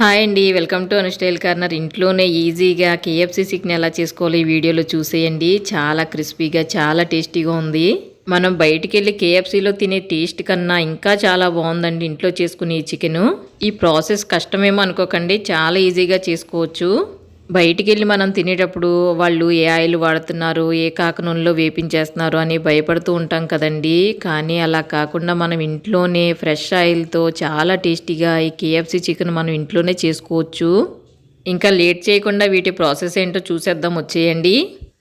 Hi అండి welcome to Anu style corner. ఇంట్లోనే ఈజీగా కేఎఫ్సీ చికెన్ ఎలా చేసుకోవాలి ఈ వీడియోలో చూసేయండి. చాలా క్రిస్పీగా చాలా టేస్టీగా ఉంది. మనం బయటికి వెళ్ళి కేఎఫ్సీలో తినే టేస్ట్ కన్నా ఇంకా చాలా బాగుందండి ఇంట్లో చేసుకునే ఈ చికెను. ఈ ప్రాసెస్ కష్టమేమో అనుకోకండి చాలా ఈజీగా చేసుకోవచ్చు. బయటికి వెళ్ళి మనం తినేటప్పుడు వాళ్ళు ఏ ఆయిల్ వాడుతున్నారు ఏ కాకనూనెలో వేపించేస్తున్నారు అని భయపడుతూ ఉంటాం కదండి. కానీ అలా కాకుండా మనం ఇంట్లోనే ఫ్రెష్ ఆయిల్తో చాలా టేస్టీగా ఈ కేఎఫ్సి చికెన్ మనం ఇంట్లోనే చేసుకోవచ్చు. ఇంకా లేట్ చేయకుండా వీటి ప్రాసెస్ ఏంటో చూసేద్దాం వచ్చేయండి.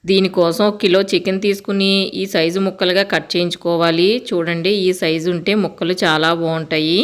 దీనికోసం ఒక కిలో చికెన్ తీసుకుని ఈ సైజు ముక్కలుగా కట్ చేయించుకోవాలి. చూడండి ఈ సైజు ఉంటే ముక్కలు చాలా బాగుంటాయి.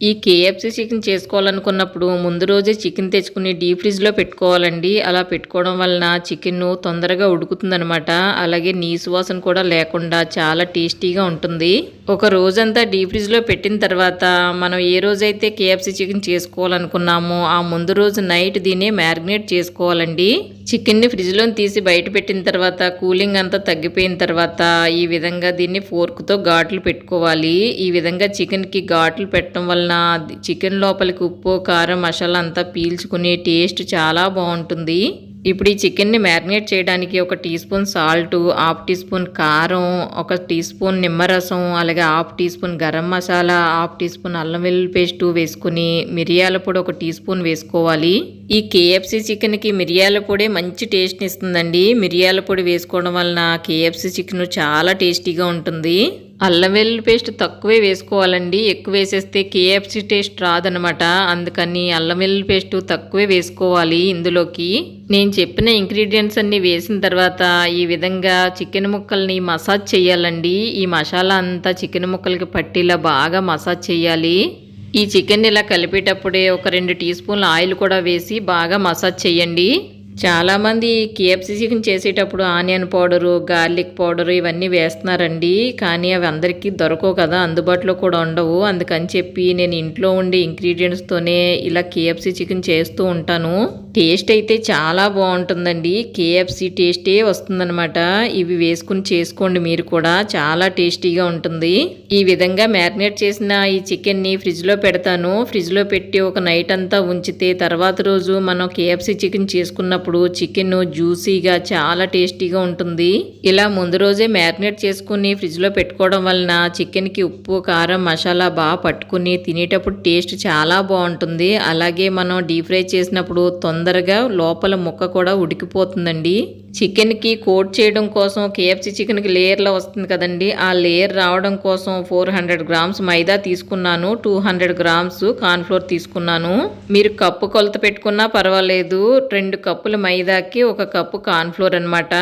ఈ కేఎఫ్సి చికెన్ చేసుకోవాలనుకున్నప్పుడు ముందు రోజే చికెన్ తెచ్చుకుని డీప్ ఫ్రిడ్జ్లో పెట్టుకోవాలండి. అలా పెట్టుకోవడం వలన చికెన్ తొందరగా ఉడుకుతుందనమాట అలాగే నీసు వాసన కూడా లేకుండా చాలా టేస్టీగా ఉంటుంది. ఒక రోజంతా డీప్ ఫ్రిడ్జ్లో పెట్టిన తర్వాత మనం ఏ రోజైతే కేఎఫ్సి చికెన్ చేసుకోవాలనుకున్నామో ఆ ముందు రోజు నైట్ దీన్ని మ్యారినేట్ చేసుకోవాలండి. చికెన్ని ఫ్రిడ్జ్లో తీసి బయట పెట్టిన తర్వాత కూలింగ్ అంతా తగ్గిపోయిన తర్వాత ఈ విధంగా దీన్ని ఫోర్క్తో ఘాట్లు పెట్టుకోవాలి. ఈ విధంగా చికెన్కి ఘాట్లు పెట్టడం వలన చికెన్ లోపలికి ఉప్పు కారం మసాలా అంతా పీల్చుకునే టేస్ట్ చాలా బాగుంటుంది. ఇప్పుడు ఈ చికెన్ని మ్యారినేట్ చేయడానికి ఒక teaspoon salt half teaspoon కారం ఒక టీ స్పూన్ నిమ్మరసం అలాగే half teaspoon garam masala half teaspoon అల్లం వెల్లుల్లి పేస్ట్ వేసుకుని మిరియాల పొడి ఒక టీ స్పూన్ వేసుకోవాలి. ఈ కేఎఫ్సి చికెన్కి మిరియాల పొడి మంచి టేస్ట్ని ఇస్తుందండి. మిరియాల పొడి వేసుకోవడం వలన కేఎఫ్సి చికెన్ చాలా టేస్టీగా ఉంటుంది. అల్లం వెల్లుల్లి పేస్ట్ తక్కువే వేసుకోవాలండి. ఎక్కువ వేసేస్తే కేఎఫ్సి టేస్ట్ రాదనమాట అందుకని అల్లం వెల్లుల్లి పేస్ట్ తక్కువే వేసుకోవాలి ఇందులోకి. నేను చెప్పిన ఇంగ్రీడియంట్స్ అన్నీ వేసిన తర్వాత ఈ విధంగా చికెన్ ముక్కల్ని మసాజ్ చేయాలండి. ఈ మసాలా అంతా చికెన్ ముక్కలకి పట్టేలా బాగా మసాజ్ చేయాలి. ఈ చికెన్ ఇలా కలిపేటప్పుడే ఒక రెండు టీ స్పూన్ల ఆయిల్ కూడా వేసి బాగా మసాజ్ చేయండి. చాలామంది కేఎఫ్సీ చికెన్ చేసేటప్పుడు ఆనియన్ పౌడరు గార్లిక్ పౌడరు ఇవన్నీ వేస్తున్నారండి. కానీ అవి అందరికీ దొరకవు కదా అందుబాటులో కూడా ఉండవు. అందుకని చెప్పి నేను ఇంట్లో ఉండే ఇంగ్రీడియంట్స్తోనే ఇలా కేఎఫ్సీ చికెన్ చేస్తూ ఉంటాను. టేస్ట్ అయితే చాలా బాగుంటుందండి. కేఎఫ్సి టేస్టే వస్తుందనమాట ఇవి వేసుకుని చేసుకోండి మీరు కూడా. చాలా టేస్టీగా ఉంటుంది. ఈ విధంగా మ్యారినేట్ చేసిన ఈ చికెన్ని ఫ్రిడ్జ్లో పెడతాను. ఫ్రిడ్జ్లో పెట్టి ఒక నైట్ అంతా ఉంచితే తర్వాత రోజు మనం కేఎఫ్సీ చికెన్ చేసుకున్నప్పుడు చికెన్ జ్యూసీగా చాలా టేస్టీగా ఉంటుంది. ఇలా ముందు రోజే మ్యారినేట్ చేసుకుని ఫ్రిడ్జ్లో పెట్టుకోవడం వలన చికెన్కి ఉప్పు కారం మసాలా బాగా పట్టుకుని తినేటప్పుడు టేస్ట్ చాలా బాగుంటుంది. అలాగే మనం డీప్ ఫ్రై చేసినప్పుడు తొందర తొందరగా లోపల ముక్క కూడా ఉడికిపోతుందండి. చికెన్కి కోట్ చేయడం కోసం కేఎఫ్సి చికెన్కి లేయర్లో వస్తుంది కదండి. ఆ లేయర్ రావడం కోసం ఫోర్ హండ్రెడ్ గ్రామ్స్ మైదా తీసుకున్నాను టూ హండ్రెడ్ గ్రామ్స్ కార్న్ఫ్లోర్ తీసుకున్నాను. మీరు కప్పు కొలత పెట్టుకున్నా పర్వాలేదు రెండు కప్పుల మైదాకి ఒక కప్పు కార్న్ఫ్లోర్ అనమాట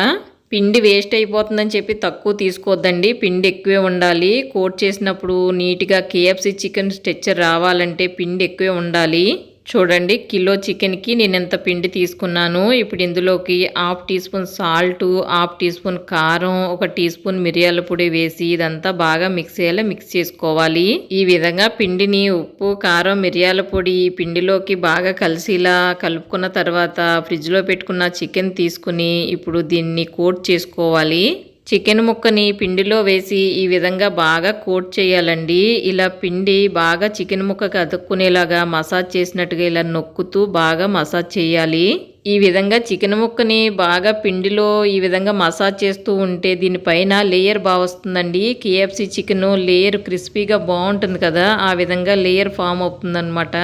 పిండి వేస్ట్ అయిపోతుందని చెప్పి తక్కువ తీసుకోవద్దండి పిండి ఎక్కువే ఉండాలి. కోట్ చేసినప్పుడు నీట్గా కేఎఫ్సి చికెన్ స్ట్రెచ్చర్ రావాలంటే పిండి ఎక్కువే ఉండాలి. చూడండి కిలో చికెన్కి నేను ఎంత పిండి తీసుకున్నాను. ఇప్పుడు ఇందులోకి half teaspoon salt half teaspoon కారం ఒక టీ స్పూన్ మిరియాల పొడి వేసి ఇదంతా బాగా మిక్స్ అయ్యేలా మిక్స్ చేసుకోవాలి. ఈ విధంగా పిండిని ఉప్పు కారం మిరియాల పొడి పిండిలోకి బాగా కలిసిలా కలుపుకున్న తర్వాత ఫ్రిడ్జ్లో పెట్టుకున్న చికెన్ తీసుకుని ఇప్పుడు దీన్ని కోట్ చేసుకోవాలి. చికెన్ ముక్కని పిండిలో వేసి ఈ విధంగా బాగా కోట్ చేయాలండి. ఇలా పిండి బాగా చికెన్ ముక్కకి అతుక్కునేలాగా మసాజ్ చేసినట్టుగా ఇలా నొక్కుతూ బాగా మసాజ్ చేయాలి. ఈ విధంగా చికెన్ ముక్కని బాగా పిండిలో ఈ విధంగా మసాజ్ చేస్తూ ఉంటే దీనిపైన లేయర్ బాగా వస్తుందండి. కేఎఫ్సి చికెన్ లేయర్ క్రిస్పీగా బాగుంటుంది కదా. ఆ విధంగా లేయర్ ఫామ్ అవుతుందన్నమాట.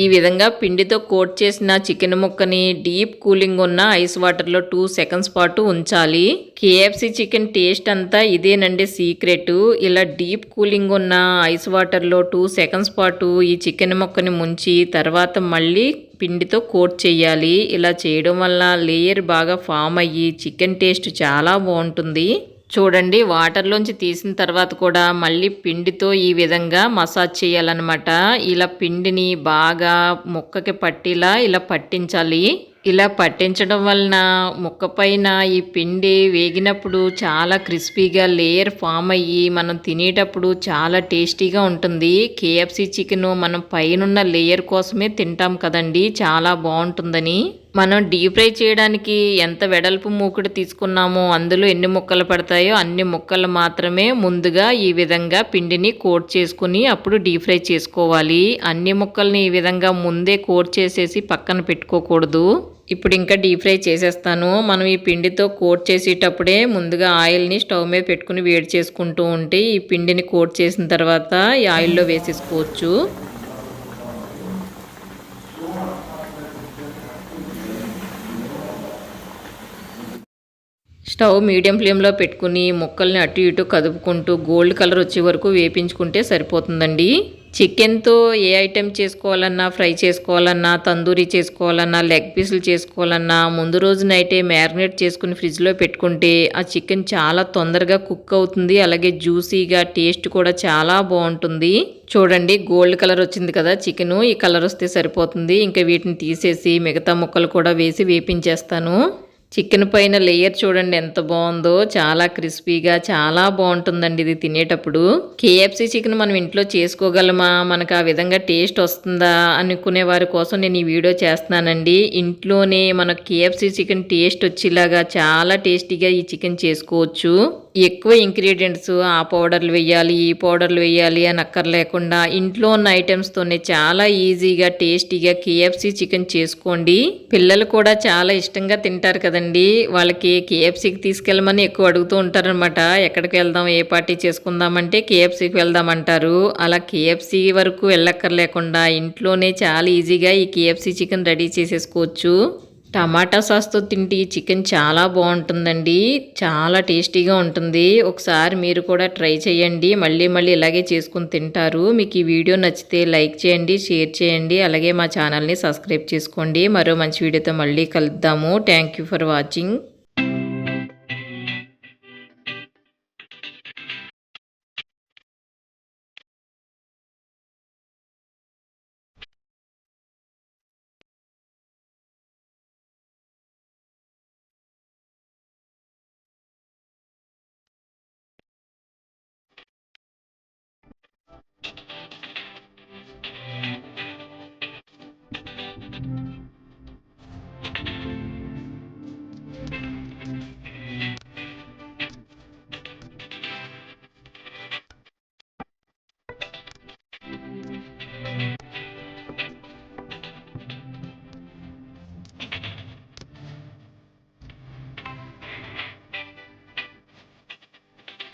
ఈ విధంగా పిండితో కోట్ చేసిన చికెన్ ముక్కని డీప్ కూలింగ్ ఉన్న ఐస్ వాటర్లో టూ సెకండ్స్ పాటు ఉంచాలి. కేఎఫ్సి చికెన్ టేస్ట్ అంతా ఇదేనండి సీక్రెట్. ఇలా డీప్ కూలింగ్ ఉన్న ఐస్ వాటర్లో టూ సెకండ్స్ పాటు ఈ చికెన్ ముక్కని ముంచి తర్వాత మళ్ళీ పిండితో కోట్ చేయాలి. ఇలా చేయడం వల్ల లేయర్ బాగా ఫామ్ అయ్యి చికెన్ టేస్ట్ చాలా బాగుంటుంది. చూడండి వాటర్లోంచి తీసిన తర్వాత కూడా మళ్ళీ పిండితో ఈ విధంగా మసాజ్ చేయాలన్నమాట. ఇలా పిండిని బాగా ముక్కకి పట్టిలా ఇలా పట్టించాలి. ఇలా పట్టించడం వలన ముక్క పైన ఈ పిండి వేగినప్పుడు చాలా క్రిస్పీగా లేయర్ ఫామ్ అయ్యి మనం తినేటప్పుడు చాలా టేస్టీగా ఉంటుంది. కేఎఫ్సి చికెన్ మనం పైనున్న లేయర్ కోసమే తింటాం కదండి చాలా బాగుంటుందని. మనం డీప్ ఫ్రై చేయడానికి ఎంత వెడల్పు మూకుడు తీసుకున్నామో అందులో ఎన్ని ముక్కలు పడతాయో అన్ని ముక్కలు మాత్రమే ముందుగా ఈ విధంగా పిండిని కోట్ చేసుకుని అప్పుడు డీప్ ఫ్రై చేసుకోవాలి. అన్ని ముక్కల్ని ఈ విధంగా ముందే కోట్ చేసేసి పక్కన పెట్టుకోకూడదు. ఇప్పుడు ఇంకా డీప్ ఫ్రై చేసేస్తాను. మనం ఈ పిండితో కోట్ చేసేటప్పుడే ముందుగా ఆయిల్ని స్టవ్ మీద పెట్టుకుని వేడి చేసుకుంటూ ఉంటే ఈ పిండిని కోట్ చేసిన తర్వాత ఈ ఆయిల్లో వేసేసుకోవచ్చు. స్టవ్ మీడియం ఫ్లేమ్లో పెట్టుకుని ముక్కల్ని అటు ఇటు కదుపుకుంటూ గోల్డ్ కలర్ వచ్చే వరకు వేపించుకుంటే సరిపోతుందండి. చికెన్తో ఏ ఐటెం చేసుకోవాలన్నా ఫ్రై చేసుకోవాలన్నా తందూరి చేసుకోవాలన్నా లెగ్ పీసులు చేసుకోవాలన్నా ముందు రోజు నైటే మ్యారినేట్ చేసుకుని ఫ్రిడ్జ్లో పెట్టుకుంటే ఆ చికెన్ చాలా తొందరగా కుక్ అవుతుంది. అలాగే జ్యూసీగా టేస్ట్ కూడా చాలా బాగుంటుంది. చూడండి గోల్డ్ కలర్ వచ్చింది కదా చికెను. ఈ కలర్ వస్తే సరిపోతుంది. ఇంకా వీటిని తీసేసి మిగతా ముక్కలు కూడా వేసి వేపించేస్తాను. చికెన్ పైన లేయర్ చూడండి ఎంత బాగుందో. చాలా క్రిస్పీగా చాలా బాగుంటుందండి ఇది తినేటప్పుడు. కేఎఫ్సి చికెన్ మనం ఇంట్లో చేసుకోగలమా? మనకు ఆ విధంగా టేస్ట్ వస్తుందా? అనుకునే వారి కోసం నేను ఈ వీడియో చేస్తున్నానండి. ఇంట్లోనే మన కేఎఫ్సి చికెన్ టేస్ట్ వచ్చేలాగా చాలా టేస్టీగా ఈ చికెన్ చేసుకోవచ్చు. ఎక్కువ ఇంగ్రీడియంట్స్ ఆ పౌడర్లు వేయాలి ఈ పౌడర్లు వేయాలి అని అక్కర్లేకుండా ఇంట్లో ఉన్న ఐటమ్స్తోనే చాలా ఈజీగా టేస్టీగా కేఎఫ్సీ చికెన్ చేసుకోండి. పిల్లలు కూడా చాలా ఇష్టంగా తింటారు కదండి. వాళ్ళకి కేఎఫ్సీకి తీసుకెళ్ళమని ఎక్కువ అడుగుతూ ఉంటారనమాట ఎక్కడికి వెళ్దాం ఏ పార్టీ చేసుకుందామంటే కేఎఫ్సీకి వెళ్దామంటారు. అలా కేఎఫ్సీ వరకు వెళ్ళక్కర్లేకుండా ఇంట్లోనే చాలా ఈజీగా ఈ కేఎఫ్సీ చికెన్ రెడీ చేసేసుకోవచ్చు. టమాటా సాస్తో తింటే చికెన్ చాలా బాగుంటుందండి. చాలా టేస్టీగా ఉంటుంది. ఒకసారి మీరు కూడా ట్రై చేయండి. మళ్ళీ మళ్ళీ ఇలాగే చేసుకుని తింటారు. మీకు ఈ వీడియో నచ్చితే లైక్ చేయండి షేర్ చేయండి. అలాగే మా ఛానల్ని సబ్స్క్రైబ్ చేసుకోండి. మరో మంచి వీడియోతో మళ్ళీ కలుద్దాము. Thank you for watching.